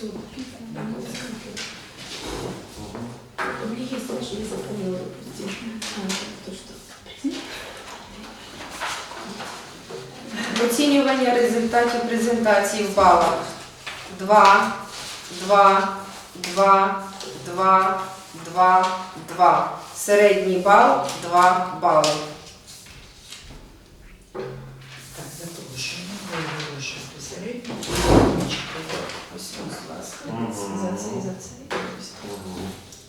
У меня есть, знаешь, я запомнила, допустим. То, что... Оцінювання результатів презентації в балах. 2, 2, 2, 2, 2, 2. Середній бал 2 бали. Так, запрошуємо, середню. Ось, будь ласка, за за.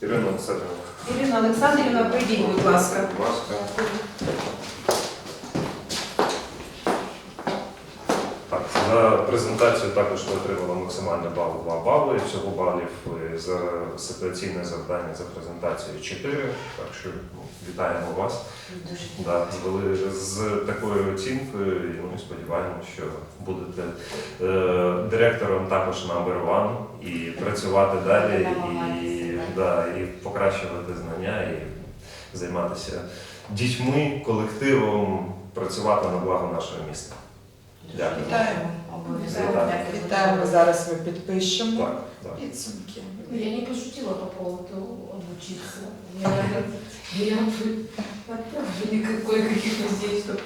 Ірина Олександрівна, Ірина Олександрівна, прийдіть, будь ласка. будь ласка. Так, за презентацію також ви отримали максимальний бал 2 бали. Всього балів е, за ситуаційне завдання за презентацію 4. Так що ну, вітаємо вас. Да, звели з такою оцінкою, і ми сподіваємося, що будете е, директором також number one і працювати далі, і, да, і покращувати знання, і займатися дітьми, колективом, працювати на благо нашого міста. Дякую. Вітаємо. Обов'язково. Вітаємо. Зараз ми підпишемо Так, так. підсумки. Ну, Я не пошутила по поводу обучиться. Я, я бы отправлю кое-каких людей, чтобы...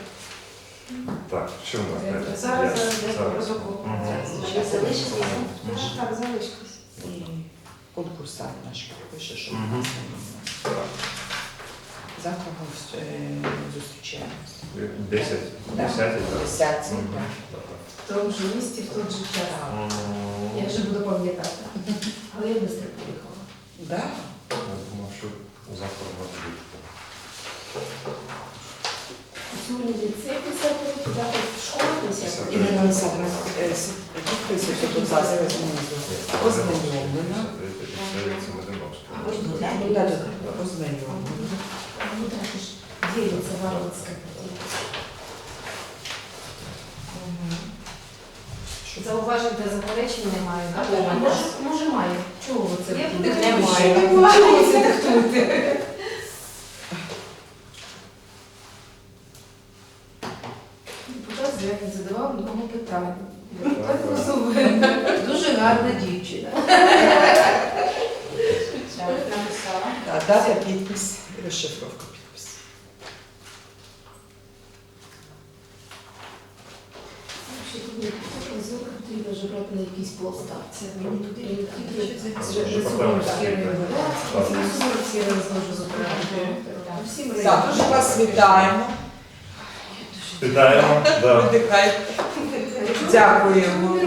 Так, в далі? Зараз зараз зараз. Ще. Так, залишитись. І конкурсант наш пише, що Мгм. Так. За кого е, зустрічаємося? 10, Да. 10, так. Десятці, Мгм. так. Так. В тому ж місці, в той же час. Я вже буду пам'ятати. Але я швидко приїхала. Да? Я думав, що завтра може бути. Сьогодні ліцей писати, завтра школа писати. Ірина Олександровна, е, с- підписуйте, будь ласка, знизу. Ознайомлена. Ну, да, да, да, Ознайомлена. Ну так ж ділиться Варварська. Мгм. Що Зауважень та заперечень немає, так? А може, може має. Чого ви це? Я диктуєте? немає. Чого ви це диктуєте? Депутат Звягін задавав нікому питання. Депутат. Дуже гарна дівчина. Написала. Да, Дата, підпис і розшифровка підпису. Потрібно вже брати на якийсь пост. Так, це мені туди тільки Департамент освіти. Всім Так, дуже вас вітаємо. Вітаємо. Да. Дякуємо.